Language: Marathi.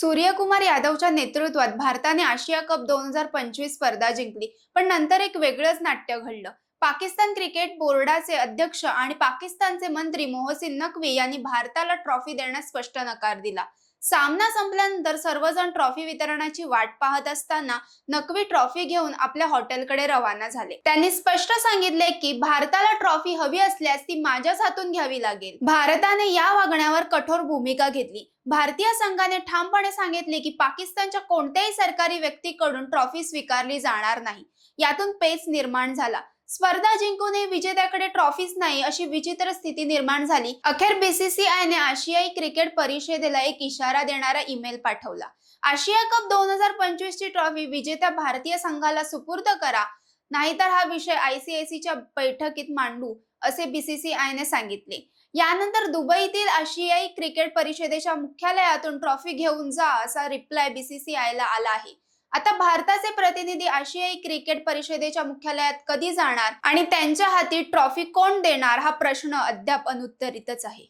सूर्यकुमार यादवच्या नेतृत्वात भारताने आशिया कप दोन हजार पंचवीस स्पर्धा जिंकली. पण नंतर एक वेगळंच नाट्य घडलं. पाकिस्तान क्रिकेट बोर्डाचे अध्यक्ष आणि पाकिस्तानचे मंत्री मोहसिन नकवी यांनी भारताला ट्रॉफी देण्यास स्पष्ट नकार दिला. सामना संपल्यानंतर सर्वजण ट्रॉफी वितरणाची वाट पाहत असताना नकवी ट्रॉफी घेऊन आपल्या हॉटेलकडे रवाना झाले. त्यांनी स्पष्ट सांगितले की भारताला ट्रॉफी हवी असल्यास ती माझ्याच हातून घ्यावी लागेल. भारताने या वागण्यावर कठोर भूमिका घेतली. भारतीय संघाने ठामपणे सांगितले की पाकिस्तानच्या कोणत्याही सरकारी व्यक्तीकडून ट्रॉफी स्वीकारली जाणार नाही. यातून पेच निर्माण झाला. स्पर्धा जिंकूनही विजेत्याकडे ट्रॉफीच नाही अशी विचित्र स्थिती निर्माण झाली. अखेर बीसीसीआयने आशियाई क्रिकेट परिषदेला एक इशारा देणारा ईमेल पाठवला. आशिया कप दोन हजार पंचवीस ची ट्रॉफी विजेत्या भारतीय संघाला सुपूर्द करा. नाहीतर हा विषय आयसीआयसीच्या बैठकीत मांडू असे बीसीसीआयने सांगितले. यानंतर दुबईतील आशियाई क्रिकेट परिषदेच्या मुख्यालयातून ट्रॉफी घेऊन जा असा रिप्लाय बीसीसीआयला आला आहे. आता भारताचे प्रतिनिधी आशियाई क्रिकेट परिषदेच्या मुख्यालयात कधी जाणार आणि त्यांच्या हाती ट्रॉफी कोण देणार हा प्रश्न अद्याप अनुत्तरितच आहे.